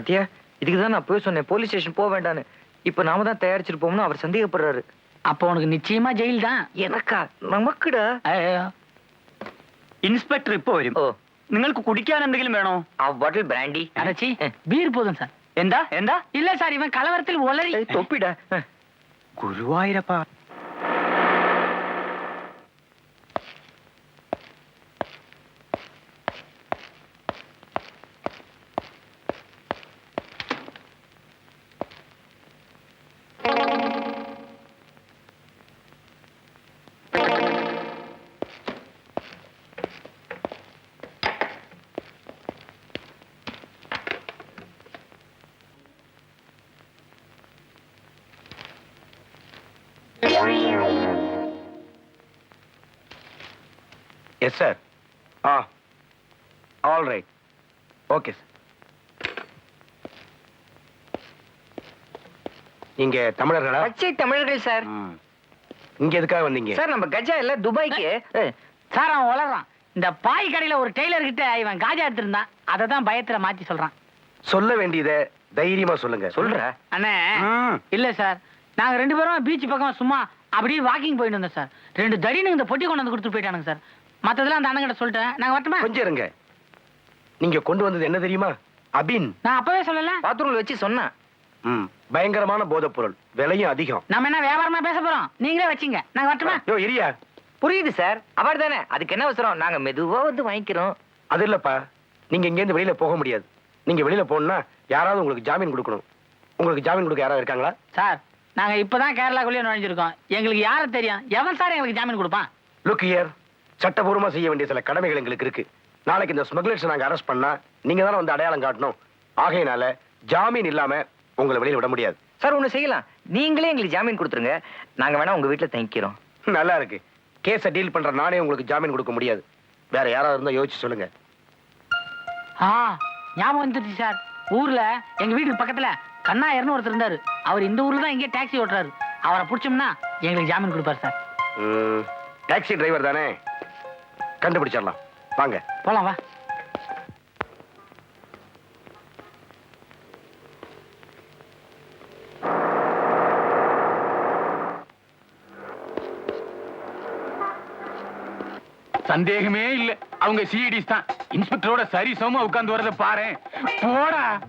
பத்தியா இதுக்கு தான் நான் போய் சொன்னேன் போலீஸ் ஸ்டேஷன் போக வேண்டான்னு இப்ப நாம தான் தயாரிச்சிட்டு போகணும்னு அவர் சந்தேகப்படுறாரு அப்போ உனக்கு நிச்சயமா ஜெயில் தான் எனக்கா நமக்குடா ഇൻസ്പെക്ടർ ഇപ്പൊ വരും ഓ നിങ്ങൾക്ക് കുടിക്കാൻ എന്തെങ്കിലും വേണോ ആ ബോട്ടിൽ ബ്രാൻഡി அடச்சி பீர் போதும் சார் എന്താ എന്താ இல்ல சார் இவன் கலவரத்தில் உளறி தொப்பிடா ഗുരുവായൂരപ്പ சார். ஆ. ஆல் ரைட் ஓகே சார் நீங்க தமிழர்களா? பச்சை தமிழர்கள் சார். ம். இங்க எதுக்காக வந்தீங்க? சார் நம்ம கஜா இல்ல துபாய்க்கு. சார் அவன் உளறான் இந்த பாய் கடையில ஒரு டெய்லர் கிட்ட இவன் காஜா எடுத்திருந்தான். அதை தான் பயத்துல மாத்தி சொல்றான். சொல்ல வேண்டியதை தைரியமா சொல்லுங்க. சொல்ற? அண்ணே. ம். இல்ல சார். நாங்க ரெண்டு பேரும் பீச் பக்கம் சும்மா அப்படியே வாக்கிங் போயிட்டு வந்தோம் சார். ரெண்டு தடினுங்க இந்த பொட்டி கொண்டு வந்து கொடுத்துட்டு போயிட்டானுங்க சார். மத்ததெல்லாம் அந்த அண்ணங்கிட்ட சொல்லிட்டேன். நாங்க வரட்டுமா? கொஞ்சம் இருங்க. நீங்க கொண்டு வந்தது என்ன தெரியுமா? அபின். நான் அப்பவே சொல்லல. பாத்ரூம்ல வச்சு சொன்னேன் ம் பயங்கரமான போதைப் பொருள் விலையும் அதிகம். நம்ம என்ன வியாபாரமா பேச போறோம்? நீங்களே வச்சுங்க. நாங்க வரட்டுமா? யோ இரியா. புரியுது சார். அவர் தானே? அதுக்கு என்ன அவசரம்? நாங்க மெதுவா வந்து வாங்கிக்கிறோம். அது இல்லப்பா. நீங்க இங்கேருந்து வெளியில போக முடியாது. நீங்க வெளியில போகணும்னா யாராவது உங்களுக்கு ஜாமீன் கொடுக்கணும். உங்களுக்கு ஜாமீன் கொடுக்க யாராவது இருக்காங்களா? சார் நாங்க இப்பதான் கேரளாக்குள்ளேயே நுழைஞ்சிருக்கோம். எங்களுக்கு யாரை தெரியும்? எவன் சார் எங்களுக்கு ஜாமீன் கொடுப்பான்? லுக் இயர் சட்டபூர்வமா செய்ய வேண்டிய சில கடமைகள் எங்களுக்கு இருக்கு. நாளைக்கு இந்த ஸ்மக்லர்ஸ் நாங்க அரெஸ்ட் பண்ணா நீங்க தானே வந்து அடையாளம் காட்டணும். ஆகையினால ஜாமீன் இல்லாம உங்களை வெளியில விட முடியாது. சார் ஒண்ணு செய்யலாம். நீங்களே எங்களுக்கு ஜாமீன் கொடுத்துருங்க. நாங்க வேணா உங்க வீட்டுல தங்கிக்கிறோம். நல்லா இருக்கு. கேஸை டீல் பண்ற நானே உங்களுக்கு ஜாமீன் கொடுக்க முடியாது. வேற யாராவது இருந்தா யோசிச்சு சொல்லுங்க. ஆ ஞாபகம் வந்துருச்சு சார். ஊர்ல எங்க வீட்டுக்கு பக்கத்துல கண்ணாயர்னு ஒருத்தர் இருந்தாரு. அவர் இந்த ஊர்ல தான் எங்கேயே டாக்ஸி ஓட்டுறாரு. அவரை பிடிச்சோம்னா எங்களுக்கு ஜாமீன் கொடுப்பாரு சார். டாக்ஸி டிரைவர் தானே? கண்டுபிடிச்சிடலாம். வாங்க. போலாம் வா. சந்தேகமே இல்ல. அவங்க சிஇடிஸ் தான். இன்ஸ்பெக்டரோட சரி சமமா உட்கார்ந்து வரத பாரு போடா.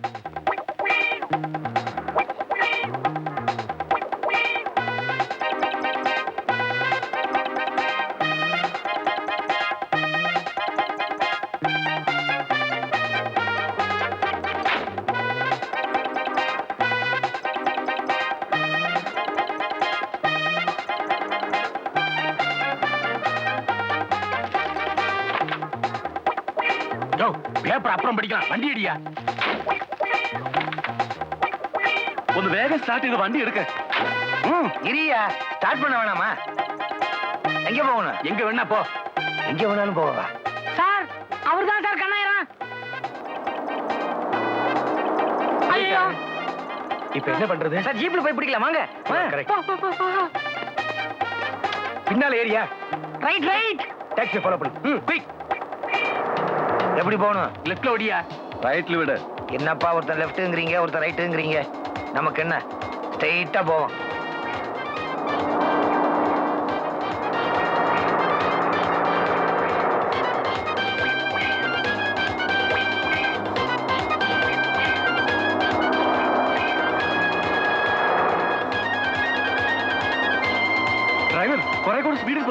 யோ பேப்பர் அப்புறம் படிக்கலாம் வண்டி அடியா ഒന്ന് വേഗം സ്റ്റാർട്ട് ചെയ്ത് വണ്ടി എടുക്ക ம் இரியா ஸ்டார்ட் பண்ண வேணாமா எங்க போகணும் எங்க வேணா போ எங்க வேணாலும் போவா சார் அவர் தான் சார் கண்ணாயிரம் ஐயோ இப்ப என்ன பண்றது சார் ஜீப்ல போய் பிடிக்கலாம் வாங்க வாங்க. கரெக்ட் பின்னால area right right taxi follow பண்ணு ம் குயிக் எப்படி போகணும்? லெஃப்ட்ல ஓடியா? ரைட்ல விடு. என்னப்பா ஒருத்தன் லெஃப்ட்டுங்கிறீங்க ஒருத்தன் ரைட்டுங்கிறீங்க நமக்கு என்ன? ஸ்ட்ரெயிட்டா போவோம்.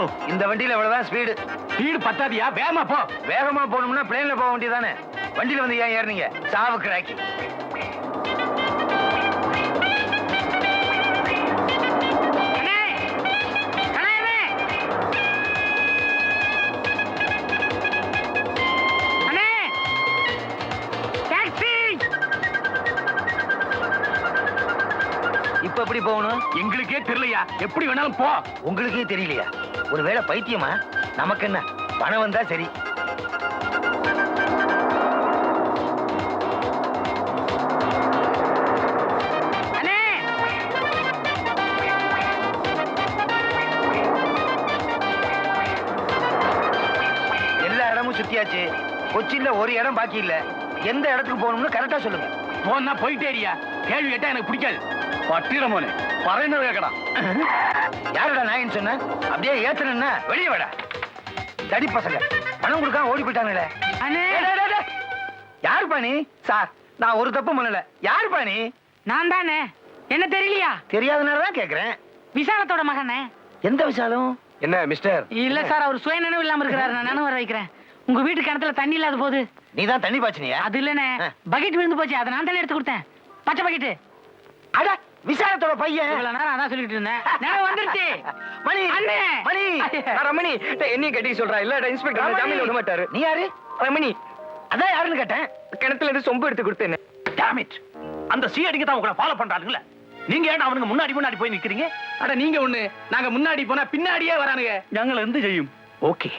கூட ஸ்பீடு இருக்கோ இந்த வண்டியில இவ்வளவுதான் ஸ்பீடு ஸ்பீடு பத்தாதியா? வேகமா போ. வேகமா போகணும்னா பிளேன்ல போக வேண்டியதானே வண்டியில வந்து ஏன் ஏறுனீங்க? சாவு கிராக்கி எப்படி போகணும்? எங்களுக்கே தெரியலையா? எப்படி வேணாலும் போ. உங்களுக்கே தெரியலையா? ஒருவேளை பைத்தியமா? நமக்கு என்ன? பணம் வந்தா சரி. எல்லா இடமும் சுத்தியாச்சு. கொச்சின்ல ஒரு இடம் பாக்கி இல்ல. எந்த இடத்துக்கு போகணும்னு கரெக்டா சொல்லுங்க. போனா போயிட்டேரியா கேள்வி கேட்டா எனக்கு பிடிக்காது. പട്ടിയുടെ മോനെ പറയുന്നത് കേക്കടാ யாருடா நாயின்னு சொன்ன அப்படியே ஏத்துனா வெளியே வாடா தடி பசங்க பணம் கொடுக்காம ஓடி போயிட்டாங்களே அண்ணே டேய், டேய், டேய், டேய். யாருப்பா நீ சார் நான் ஒரு தப்பு பண்ணல யாருப்பா நீ நான் தானே என்ன தெரியலையா தெரியாதனால தான் கேக்குறேன் விசாலத்தோட மகனே எந்த விஷாலும் என்ன மிஸ்டர் இல்ல சார் அவர் சுய நினைவு இல்லாம இருக்கிறாரு நான் நினைவு வர வைக்கிறேன் உங்க வீட்டு கிணத்துல தண்ணி இல்லாத போது நீ தான் தண்ணி பாய்ச்சினியா அது இல்லனே ஆ. பக்கெட் விழுந்து போச்சு அதை நான் தானே எடுத்து கொடுத்தேன் பச்சை பக்கெட்டு அட விசாரத்தோட பையன். நேரம் சொல்லிட்டு இருந்தேன். மணி மணி. ரமணி. என்னையும் கட்டி சொல்றா? இல்ல இன்ஸ்பெக்டர் ஜாமீன் விட மாட்டாரு. நீ யாரு? ரமணி. அதான் யாருன்னு கேட்டேன். கிணத்துல இருந்து சொம்பு எடுத்து கொடுத்தேன் டேமேஜ் அந்த சி அடிக்க தான் உங்களை ஃபாலோ பண்றாருங்களே நீங்க ஏன்னா அவனுக்கு முன்னாடி முன்னாடி போய் நிக்கிறீங்க? அட நீங்க ஒண்ணு. நாங்க முன்னாடி போனா பின்னாடியே வரானுங்க. நாங்கள இருந்து செய்யும். ஓகே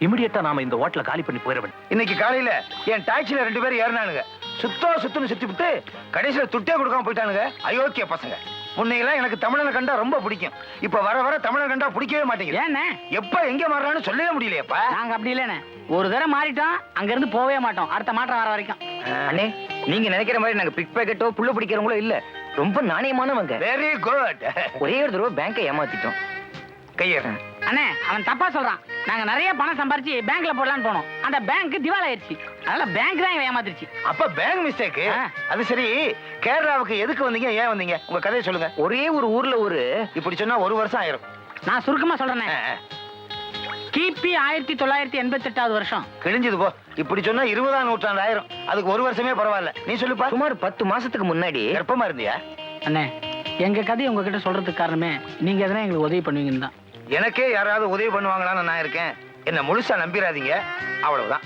இமிடியட்டா நாம இந்த ஹோட்டல காலி பண்ணி போயிடவேன். இன்னைக்கு காலையில என் டாக்ஸில ரெண்டு பேரும் ஏறினானுங்க. சுத்தோ சுத்துன்னு சுத்தி விட்டு கடைசியில துட்டே கொடுக்காம போயிட்டானுங்க. அயோக்கிய பசங்க. முன்னையெல்லாம் எனக்கு தமிழனை கண்டா ரொம்ப பிடிக்கும். இப்ப வர வர தமிழனை கண்டா பிடிக்கவே மாட்டேங்குது. ஏண்ணே? எப்ப எங்க மாறுறான்னு சொல்லவே முடியலையப்பா. நாங்க அப்படி இல்லனே ஒரு தடவை மாறிட்டோம் அங்க இருந்து போவே மாட்டோம். அடுத்த மாற்றம் வர வரைக்கும். அண்ணே நீங்க நினைக்கிற மாதிரி நாங்க பிக் பேக்கெட்டோ புள்ள பிடிக்கிறவங்களோ இல்ல. ரொம்ப நாணயமானவங்க. வெரி குட் ஒரே ஒரு தடவை பேங்கை ஏமாத்திட்டோம். கையேற அண்ணே அவன் தப்பா சொல்றான். நாங்க நிறைய பணம் சம்பாரிச்சு பேங்க்ல போடலாம்னு போனோம். அந்த பேங்க் திவால் ஆயிருச்சு அதனால பேங்க் தான் எங்களை ஏமாத்திருச்சு. அப்ப பேங்க் மிஸ்டேக். அது சரி. கேரளாவுக்கு எதுக்கு வந்தீங்க ஏன் வந்தீங்க? உங்க கதையை சொல்லுங்க. ஒரே ஒரு ஊர்ல ஒரு இப்படி சொன்னா ஒரு வருஷம் ஆயிரும். நான் சுருக்கமா சொல்றேனே. கிபி ஆயிரத்தி தொள்ளாயிரத்தி எண்பத்தி எட்டாவது வருஷம். கிழிஞ்சது போ. இப்படி சொன்னா இருபதாம் நூற்றாண்டு ஆயிரும். அதுக்கு ஒரு வருஷமே பரவாயில்ல. நீ சொல்லுப்பா சுமார் பத்து மாசத்துக்கு முன்னாடி கர்ப்பமா இருந்தியா? அண்ணே எங்க கதையை உங்ககிட்ட சொல்றதுக்கு காரணமே நீங்க எதனா எங்களுக்கு உதவி பண்ணுவீங்கன்னு தான். எனக்கே யாராவது உதவி பண்ணுவாங்களான்னு நான் இருக்கேன். என்ன முழுசா நம்பிராதீங்க. அவ்வளவுதான்.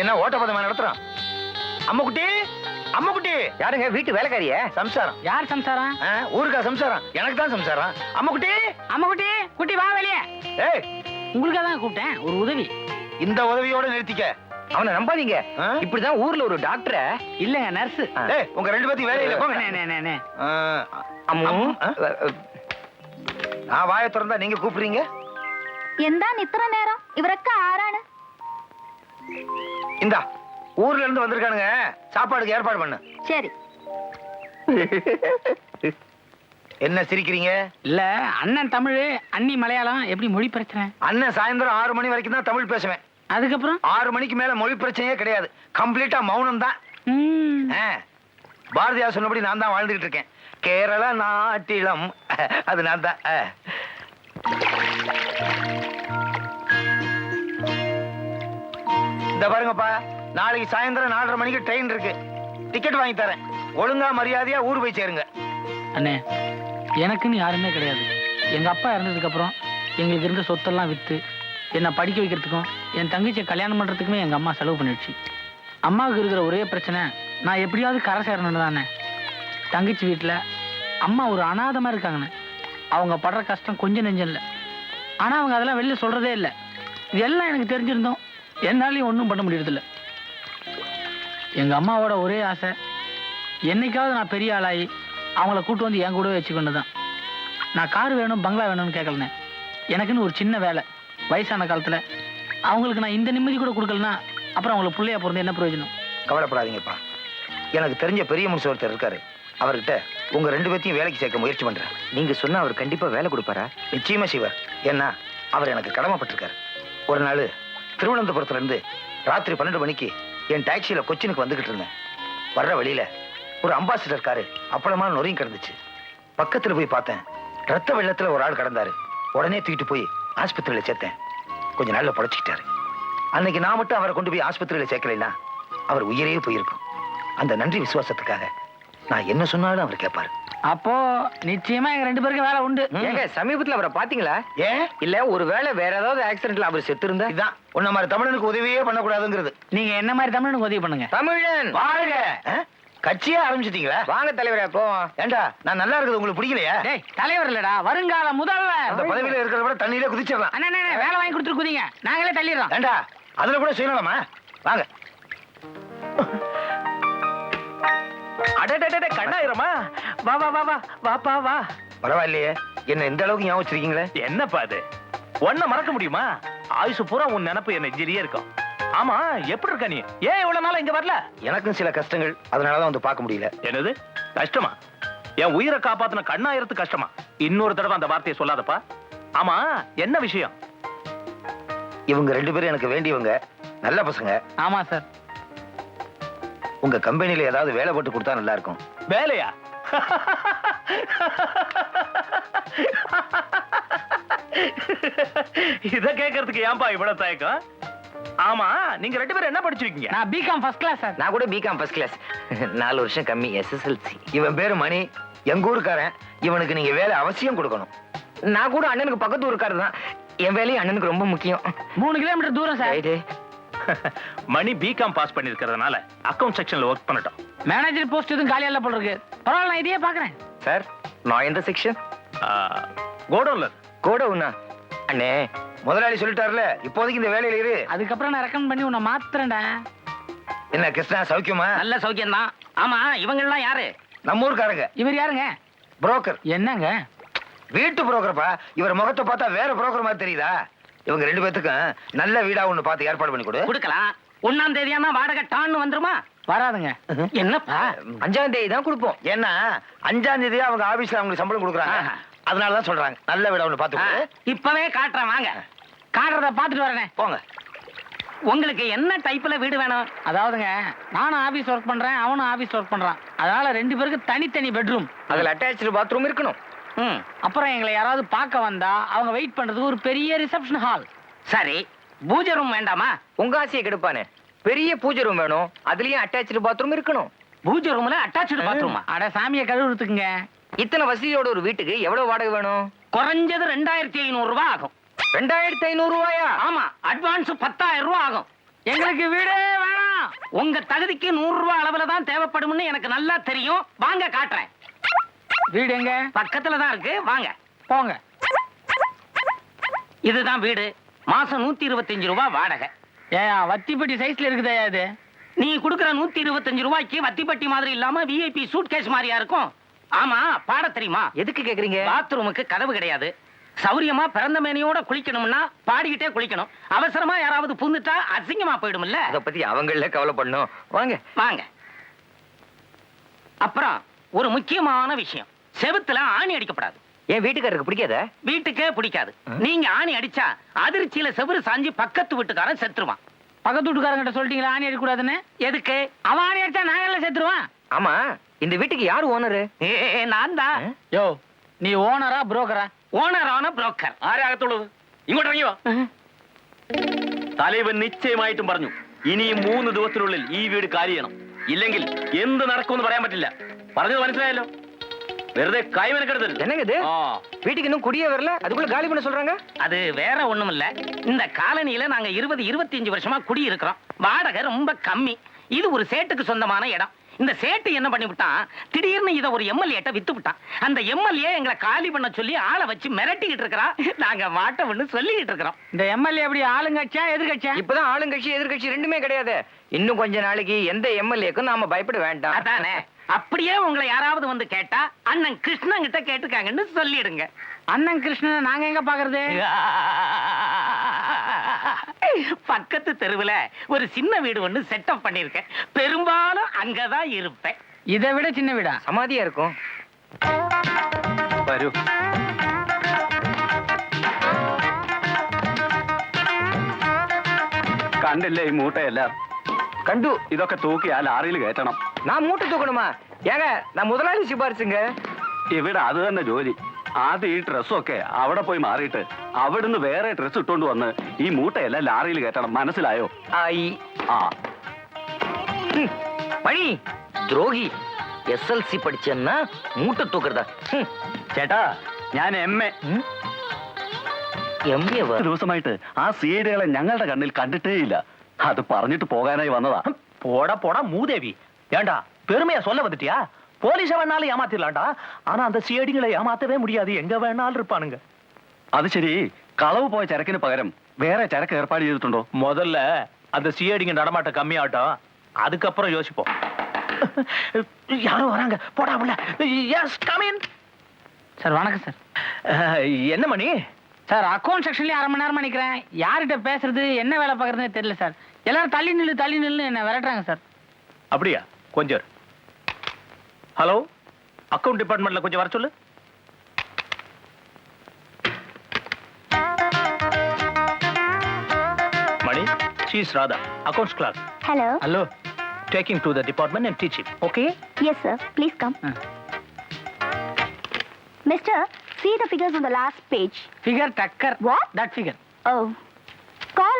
என்ன ஓட்டப்பதமா நடத்துறான்? அம்மா குட்டி அம்மா குட்டி யாருங்க? வீட்டு வேலைக்காரிய? சம்சாரம். யார் சம்சாரம்? ஊருக்கா சம்சாரம். எனக்கு தான் சம்சாரம். அம்மா குட்டி அம்மா குட்டி குட்டி வா வெளியே. ஏய். உங்களுக்காக தான் கூப்பிட்டேன் ஒரு உதவி. இந்த உதவியோட நிறுத்திக்க. அவனை நம்பாதீங்க ஆ? இப்படிதான் ஊர்ல ஒரு டாக்டரை இல்லங்க நர்ஸ் ஏய் உங்க ரெண்டு பேத்தையும் வேலையில போங்க ஆ, அம்மு ஆ? நான் வாயை திறந்தா நீங்க கூப்பிடுறீங்க എന്താണ് ഇത്ര നേരം ഇവരൊക്കെ ആരാണ് இந்தா ஊர்ல இருந்து வந்திருக்கானுங்க சாப்பாடுக்கு ஏற்பாடு பண்ணு ശരി என்ன சிரிக்கிறீங்க இல்ல அண்ணன் தமிழ் அண்ணி மலையாளம் எப்படி மொழி பிரச்சனை அண்ணன் சாயந்தரம் ஆறு மணி வரைக்கும் தான் தமிழ் பேசுவேன் அதுக்கப்புறம்? ஆறு மணிக்கு மேல மொழி பிரச்சனையே கிடையாது. கம்ப்ளீட்டா மௌனம் தான் பாரதியார் சொன்னபடி நான் தான் வாழ்ந்துகிட்டு இருக்கேன். கேரள நாட்டிலம். அது நான் தான். இந்த பாருங்கப்பா நாளைக்கு சாயந்தரம் நாலரை மணிக்கு ட்ரெயின் இருக்கு. டிக்கெட் வாங்கி தரேன். ஒழுங்கா மரியாதையா ஊர் போய் சேருங்க. அண்ணே எனக்குன்னு யாருமே கிடையாது. எங்க அப்பா இறந்ததுக்கு அப்புறம் எங்களுக்கு இருந்த சொத்தெல்லாம் வித்து என்னை படிக்க வைக்கிறதுக்கும் என் தங்கச்சியை கல்யாணம் பண்ணுறதுக்குமே எங்கள் அம்மா செலவு பண்ணிடுச்சு. அம்மாவுக்கு இருக்கிற ஒரே பிரச்சனை நான் எப்படியாவது கரை சேரணும்னு தானே. தங்கச்சி வீட்டில் அம்மா ஒரு அனாதமாக இருக்காங்கண்ணே அவங்க படுற கஷ்டம் கொஞ்சம் நெஞ்சம் இல்லை. ஆனால் அவங்க அதெல்லாம் வெளில சொல்கிறதே இல்லை. இது எல்லாம் எனக்கு தெரிஞ்சிருந்தோம். என்னாலையும் ஒன்றும் பண்ண முடியறதில்ல. எங்கள் அம்மாவோட ஒரே ஆசை என்னைக்காவது நான் பெரிய ஆளாகி அவங்கள கூட்டு வந்து என் கூடவே வச்சுக்கொண்டு தான் நான் கார் வேணும் பங்களா வேணும்னு கேட்கலண்ணே எனக்குன்னு ஒரு சின்ன வேலை. வயசான காலத்துல அவங்களுக்கு நான் இந்த நிம்மதி கூட கொடுக்கலனா அப்புறம் அவங்களுக்கு பிள்ளையா பிறந்து என்ன பிரயோஜனம்? கவலைப்படாதீங்கப்பா. எனக்கு தெரிஞ்ச பெரிய மனுஷன் ஒருத்தர் இருக்காரு. அவர்கிட்ட உங்க ரெண்டு பேர்த்தையும் வேலைக்கு சேர்க்க முயற்சி பண்றேன். நீங்க சொன்னா அவர் கண்டிப்பா வேலை கொடுப்பாரா? நிச்சயமா செய்வார். ஏன்னா அவர் எனக்கு கடமைப்பட்டிருக்காரு. ஒரு நாள் திருவனந்தபுரத்துல இருந்து ராத்திரி பன்னெண்டு மணிக்கு என் டாக்ஸியில கொச்சினுக்கு வந்துகிட்டு இருந்தேன். வர்ற வழியில ஒரு அம்பாசிடர் காரு அப்பளமான நொறியும் கிடந்துச்சு. பக்கத்துல போய் பார்த்தேன். ரத்த வெள்ளத்துல ஒரு ஆள் கடந்தாரு. உடனே தூக்கிட்டு போய் ஆஸ்பத்திரியில சேர்த்தேன். கொஞ்ச நாள்ல பொழைச்சிக்கிட்டாரு அன்னைக்கு நான் மட்டும் அவரை கொண்டு போய் ஆஸ்பத்திரியில சேர்க்கலைன்னா அவர் உயிரே போயிருக்கும். அந்த நன்றி விசுவாசத்துக்காக நான் என்ன சொன்னாலும் அவர் கேட்பாரு. அப்போ நிச்சயமா எங்க ரெண்டு பேருக்கும் வேலை உண்டு. ஏங்க சமீபத்துல அவரை பாத்தீங்களா? ஏன்? இல்ல ஒருவேளை வேற ஏதாவது ஆக்சிடென்ட்ல அவர் செத்து இருந்தா இதுதான் உன்ன மாதிரி தமிழனுக்கு உதவியே பண்ணக்கூடாதுங்கிறது. நீங்க என்ன மாதிரி தமிழனுக்கு உதவி பண்ணுங்க? தமிழன்! வாழ்க ஆ? கட்சியே ஆரம்பிச்சிட்டீங்களா? வாங்க தலைவரே போவோம். ஏண்டா நான் நல்லா இருக்குது உங்களுக்கு பிடிக்கலையா? டேய் தலைவர் இல்லடா வருங்கால அந்த முதல்வர் பதவியில இருக்கிறத விட தண்ணியில குதிச்சிடலாம். அண்ணா அண்ணா, வேலை வாங்கி கொடுத்துட்டு குதிங்க நாங்களே தள்ளிடுறோம். ஏண்டா அதுல கூட சுயநலமா? வாங்க. அடடடட கண்ணாயிரமா? வா வா வா வா வாப்பா வா. பரவாயில்லையே. என்ன இந்த அளவுக்கு ஞாபகம் வச்சிருக்கீங்களே? என்னப்பா அது? ஒன்ன மறக்க முடியுமா? ஆயுசு பூரா உன் நினப்பு என்ன நெஞ்சிலேயே இருக்கும். ஆமா எப்படி இருக்க நீ? ஏன் இவ்வளவு நாளா இங்க வரல? எனக்கும் சில கஷ்டங்கள். அதனாலதான் வந்து பார்க்க முடியல. என்னது? கஷ்டமா? என் உயிரை காப்பாத்தின கண்ணாயிரத்து கஷ்டமா? இன்னொரு தடவை அந்த வார்த்தையை சொல்லாதப்பா. ஆமா என்ன விஷயம்? இவங்க ரெண்டு பேரும் எனக்கு வேண்டியவங்க. நல்ல பசங்க. ஆமா சார். உங்க கம்பெனில ஏதாவது வேலை போட்டு கொடுத்தா நல்லா இருக்கும். வேலையா? இத கேக்குறதுக்கு ஏன்பா இவ்வளவு தயக்கம்? ஆமா நீங்க ரெண்டு பேரும் என்ன படிச்சிருக்கீங்க? நான் பிகாம் ஃபர்ஸ்ட் கிளாஸ் சார் நான் கூட பிகாம் ஃபர்ஸ்ட் கிளாஸ் நாலு வருஷம் கம்மி எஸ்எஸ்எல்சி இவன் பேரு மணி. எங்க ஊருக்காரன். இவனுக்கு நீங்க வேலை அவசியம் கொடுக்கணும். நான் கூட அண்ணனுக்கு பக்கத்து ஊருக்காரர் தான். என் வேலையும் அண்ணனுக்கு ரொம்ப முக்கியம். மூணு கிலோமீட்டர் தூரம் sir Mani B Com pass பண்ணிருக்கிறதுனால account செக்ஷன்ல ஒர்க் பண்ணட்டும். மேனேஜர் போஸ்ட் எதுவும் காலியா இல்ல போல இருக்கு. பரவாயில்ல நான் இதையே பாக்குறேன். சார் நான் எந்த செக்ஷன் கோடவுன்ல கூட உண்ணா அண்ணே முதலாளி சொல்லிட்டாருல இப்போதைக்கு இந்த வேலையில இரு. அதுக்கப்புறம் நான் ரெக்கமெண்ட் பண்ணி உன்னை மாத்துறேன்டா. என்ன கிருஷ்ணா சௌக்கியமா? நல்ல சௌக்கியம் தான் ஆமா இவங்க எல்லாம் யாரு? நம்ம ஊருக்காரங்க. இவர் யாருங்க? புரோக்கர். என்னங்க? வீட்டு புரோக்கர்ப்பா. இவர் முகத்தை பார்த்தா வேற புரோக்கர் மாதிரி தெரியுதா? இவங்க ரெண்டு பேத்துக்கும் நல்ல வீடா ஒண்ணு பார்த்து ஏற்பாடு பண்ணி கொடு. கொடுக்கலாம். ஒன்னாம் தேதியானா வாடகை டான்னு வந்துருமா? வராதுங்க. என்னப்பா? அஞ்சாம் தேதி தான் கொடுப்போம். ஏன்னா அஞ்சாம் தேதி அவங்க ஆபீஸ்ல அவங்களுக்கு சம்பளம் கொடுக்குறாங்க. அதனாலதான் சொல்றாங்க. நல்ல வீடா ஒண்ணு பார்த்து இப்பவே காட்டுறேன் வாங்க. காட்டுறத பாத்துட்டு வரேனே. போங்க. உங்களுக்கு என்ன டைப்ல வீடு வேணும்? அதாவதுங்க நானும் ஆபீஸ் ஒர்க் பண்றேன் அவனும் ஆபீஸ் ஒர்க் பண்றான். அதனால ரெண்டு பேருக்கு தனித்தனி பெட்ரூம் அதுல அட்டாச்சு பாத்ரூம் இருக்கணும். ம், அப்புறம் எங்களை யாராவது பார்க்க வந்தா அவங்க வெயிட் பண்றதுக்கு ஒரு பெரிய ரிசப்ஷன் ஹால் சரி. பூஜை ரூம் வேண்டாமா? உங்க ஆசையை கெடுப்பானே. பெரிய பூஜை ரூம் வேணும். அதுலயும் அட்டாச்சு பாத்ரூம் இருக்கணும். பூஜை ரூம்ல அட்டாச்சு பாத்ரூமா அட சாமியை கழுவுறதுக்குங்க. இத்தனை வசதியோட ஒரு வீட்டுக்கு எவ்வளவு வாடகை வேணும்? குறைஞ்சது ரெண்டாயிரத்தி ஐநூறு ரூபாய் ஆகும். ரெண்டாயிரத்தி ஐநூறு ரூபாயா? ஆமா அட்வான்ஸ் பத்தாயிரம் ரூபாய் ஆகும். எங்களுக்கு வீடே வேணாம். உங்க தகுதிக்கு நூறு ரூபாய் அளவுல தான் தேவைப்படும்னு எனக்கு நல்லா தெரியும். வாங்க காட்டுறேன். வீடு எங்க? பக்கத்துல தான் இருக்கு. வாங்க. போங்க. இதுதான் வீடு. மாசம் நூத்தி இருபத்தஞ்சு ரூபாய் வாடகை. ஏன் வத்திப்பட்டி சைஸ்ல இருக்குதா இது நீ கொடுக்குற நூத்தி இருபத்தஞ்சு ரூபாய்க்கு வத்திப்பட்டி மாதிரி இல்லாம விஐபி சூட் கேஸ் மாதிரியா இருக்கும்? ஆமா பாட தெரியுமா? எதுக்கு கேக்குறீங்க? பாத்ரூமுக்கு கதவு கிடையாது. சௌரியமா பிறந்த மேனியோட குளிக்கணும்னா பாடிக்கிட்டே குளிக்கணும். அவசரமா யாராவது புந்துட்டா அசிங்கமா போயிடும்ல. அத பத்தி அவங்கள கவலைப்படணும். வாங்க. வாங்க. அப்புறம் ஒரு முக்கியமான விஷயம். செவுத்துல ஆணி அடிக்கப்படாது. என் வீட்டுக்காரருக்கு பிடிக்காத? வீட்டுக்கே பிடிக்காது. நீங்க ஆணி அடிச்சா அதிர்ச்சியில செவுரு சாஞ்சி பக்கத்து வீட்டுக்காரன் செத்துருவான். பக்கத்து வீட்டுக்காரங்கிட்ட சொல்லிட்டீங்களா ஆணி அடிக்கூடாதுன்னு எதுக்கு? அவன் ஆணி அடிச்சா நாங்க எல்லாம் செத்துருவான். ஆமா. இந்த வீட்டுக்கு யாரு ஓனரு ஏ, நான் தான் யோ நீ ஓனரா புரோக்கரா ஓனரான புரோக்கர் ആരാകത്തുള്ളത് ഇങ്ങോട്ട് ഇറങ്ങി വാ തലവൻ നിശ്ചയമായിട്ടും പറഞ്ഞു ഇനിയും മൂന്ന് ദിവസത്തിനുള്ളിൽ ഈ വീട് കാലി ചെയ്യണം ഇല്ലെങ്കിൽ എന്ത് നടക്കുമെന്ന് പറയാൻ പറ്റില്ല പറഞ്ഞത് മനസ്സിലായല്ലോ വെറുതെ കൈവനക്കെടുത്തരുത് என்னங்க இது ആ வீட்டுக்கு இன்னும் குடியே வரல அதுக்குள்ள காலி பண்ண சொல்றாங்க அது வேற ஒண்ணும் இல்ல இந்த காலனியில நாங்க இருபது இருபத்தஞ்சு வருஷமா குடி இருக்கிறோம் வாடகை ரொம்ப கம்மி இது ஒரு சேட்டுக்கு சொந்தமான இடம் இந்த சேட்டு என்ன பண்ணி விட்டான் திடீர்னு இத ஒரு எம்எல்ஏட்ட வித்து விட்டான் அந்த எம்எல்ஏ எங்களை காலி பண்ண சொல்லி ஆளை வச்சு மிரட்டிக்கிட்டு இருக்கிறான் நாங்க மாட்டோம்னு சொல்லிக்கிட்டு இருக்கிறோம். இந்த எம்எல்ஏ எப்படி ஆளுங்கட்சியா எதிர்கட்சியா? இப்பதான் ஆளுங்கட்சி எதிர்கட்சி ரெண்டுமே கிடையாது. இன்னும் கொஞ்ச நாளைக்கு எந்த எம்எல்ஏக்கும் நாம பயப்பட வேண்டாம். அதானே? அப்படியே உங்களை யாராவது வந்து கேட்டா அண்ணன் கிருஷ்ணன் கிட்ட கேட்டுக்காங்கன்னு சொல்லிடுங்க அண்ணன் கிருஷ்ணனை நாங்க எங்க பாக்குறது பக்கத்து தெருவுல ஒரு சின்ன வீடு ஒண்ணு செட்டப் பண்ணிருக்கேன் பெரும்பாலும் அங்கதான் இருப்பேன் இதை விட சின்ன வீடா சமாதியா இருக்கும் വരൂ കണ്ടില്ലേ ഈ മൂട്ടയെല്ലാം கண்டு ഇതൊക്കെ തൂക്കി ആ ലാറിയിൽ കയറ്റണം நான் மூட்டை தூக்கணுமா ஏங்க நான் முதலாளி சிபாரிசுங்க ഇവിടെ അത് തന്നെ ജോലി ആദ്യം ഈ ഡ്രസ്സൊക്കെ അവിടെ പോയി മാറിയിട്ട് അവിടുന്ന് വേറെ ഡ്രസ്സ് ഇട്ടുകൊണ്ട് വന്ന് ഈ മൂട്ടയെല്ലാം ലാറിയിൽ കയറ്റണം മനസ്സിലായോ ஆ, இ. ആ ம், மணி துரோகி எஸ்எல்சி படிச்சேன்னா மூட்டை தூக்குறதா ம், ചേട്ടാ ഞാൻ എം എ ம். எம்பிஏ வா ദിവസമായിട്ട് ആ സീഡുകളെ ഞങ്ങളുടെ കണ്ണിൽ കണ്ടിട്ടേ ഇല്ല അത് പറഞ്ഞിട്ട് പോകാനായി വന്നതാ போடா போடா மூதேவி ஏண்டா பெருமையா சொல்ல வந்துட்டியா போலீஸ வேணாலும் ஏமாத்திடலாம்டா ஆனா அந்த சிஐடிகளை ஏமாத்தவே முடியாது எங்க வேணாலும் இருப்பானுங்க അത് ശരി കളവ് പോയ ചരക്കിന് പകരം വേറെ ചരക്ക് ഏർപ്പാട് ചെയ്തിട്ടുണ്ടോ முதல்ல அந்த சிஐடிங்க நடமாட்டம் கம்மியாகட்டும் அதுக்கப்புறம் யோசிப்போம் யாரோ வராங்க போடா உள்ள எஸ் கமின் சார் வணக்கம் சார் அஹ், என்ன மணி சார் அக்கௌண்ட் செக்ஷன்லயே அரை மணி நேரமா நிக்கிறேன் யார்கிட்ட பேசுறது என்ன வேலை பார்க்கறதுன்னு தெரியல சார் எல்லாரும் தள்ளி நில்லு தள்ளி நில்லு என்ன விரட்டுறாங்க சார் அப்படியா கொஞ்சம் இரு. ஹலோ அக்கவுண்ட் டிபார்ட்மெண்ட்ல கொஞ்சம் வர சொல்லு Mani she's Radha accounts class hello hello taking to the department and teaching okay yes sir please come ah. Mister see the figures on the last page. Figure Tucker What? That figure oh.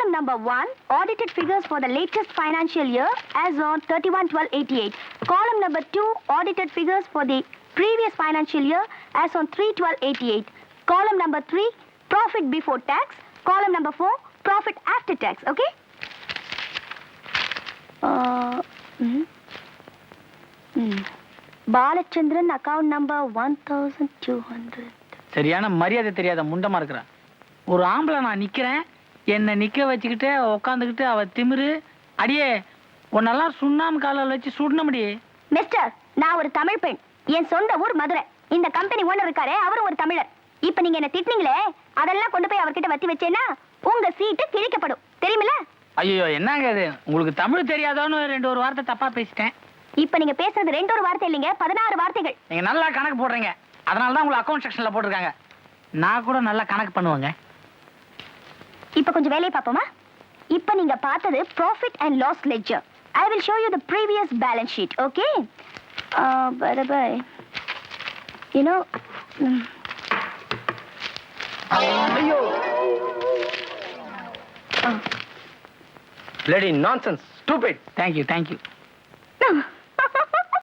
Column number 1 audited figures for the latest financial year as on 31 12 88 column number 2 audited figures for the previous financial year as on 3 12 88 column number 3 profit before tax column number 4 profit after tax okay uh, mm, mm. Balachandran account number 1200 சரியான மரியாதை தெரியாத முண்டமா இருக்கிறான் ஒரு ஆம்பளை நான் நிக்கிறேன் என்னை நிக்க வச்சுக்கிட்டு உட்காந்துக்கிட்டு அவ திமிரு. அடியே உன்னெல்லாம் சுண்ணாம்பு காலில் வச்சு சுடணும்டியே மிஸ்டர் நான் ஒரு தமிழ் பெண். என் சொந்த ஊர் மதுரை. இந்த கம்பெனி ஓனர் இருக்காரே அவரும் ஒரு தமிழர். இப்ப நீங்க என்ன திட்டினீங்களே அதெல்லாம் கொண்டு போய் அவர்கிட்ட வத்தி வச்சேன்னா உங்க சீட்டு கிழிக்கப்படும். தெரியுமில ஐயோ என்னங்க இது? உங்களுக்கு தமிழ் தெரியாதோன்னு ரெண்டு ஒரு வார்த்தை தப்பா பேசிட்டேன். இப்ப நீங்க பேசுறது ரெண்டு ஒரு வார்த்தை இல்லைங்க பதினாறு வார்த்தைகள். நீங்க நல்லா கணக்கு போடுறீங்க. அதனால தான் உங்களை அக்கௌண்ட் செக்ஷன்ல போட்டிருக்காங்க. நான் கூட நல்லா கணக்கு பண்ணுவேங்க. இப்ப கொஞ்சம் வேலையை பார்ப்போமா இப்ப நீங்க பார்த்தது profit and loss ledger I will show you the previous balance sheet okay bye you know ஐயோ bloody nonsense stupid thank you thank you No.